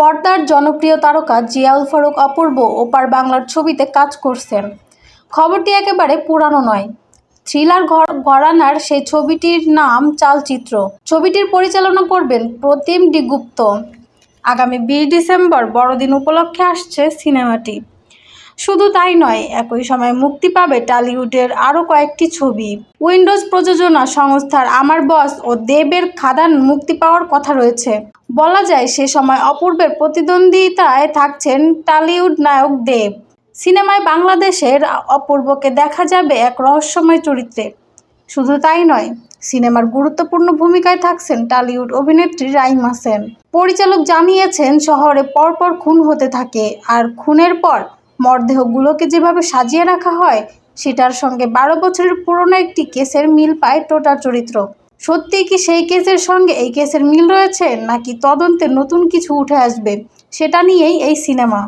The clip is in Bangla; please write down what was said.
পর্দার জনপ্রিয় তারকা জিয়াউল ফারুক অপূর্ব ওপার বাংলার ছবিতে কাজ করছেন। খবরটি একেবারে পুরানো নয়। থ্রিলার ঘর- ঘরানার সেই ছবিটির নাম চালচিত্র। ছবিটির পরিচালনা করবেন প্রতিম ডিগুপ্ত আগামী বিশ ডিসেম্বর বড়দিন উপলক্ষে আসছে সিনেমাটি। শুধু তাই নয়, একই সময় মুক্তি পাবে টালিউডের আরও কয়েকটি ছবি। উইন্ডোজ প্রযোজনা সংস্থার আমার বস ও দেবের খাদান মুক্তি পাওয়ার কথা রয়েছে। বলা যায়, সে সময় অপূর্বের প্রতিদ্বন্দ্বিতায় থাকছেন টালিউড নায়ক দেব। সিনেমায় বাংলাদেশের অপূর্বকে দেখা যাবে এক রহস্যময় চরিত্রে। শুধু তাই নয়, সিনেমার গুরুত্বপূর্ণ ভূমিকায় থাকছেন টালিউড অভিনেত্রী রাইমা সেন। পরিচালক জানিয়েছেন, শহরে পরপর খুন হতে থাকে, আর খুনের পর মরদেহগুলোকে যেভাবে সাজিয়ে রাখা হয়, সেটার সঙ্গে বারো বছরের পুরনো একটি কেসের মিল পায় টোটার চরিত্র। সত্যি কি সেই কেসের সঙ্গে এই কেসের মিল রয়েছে, নাকি তদন্তে নতুন কিছু উঠে আসবে, সেটা নিয়েই এই সিনেমা।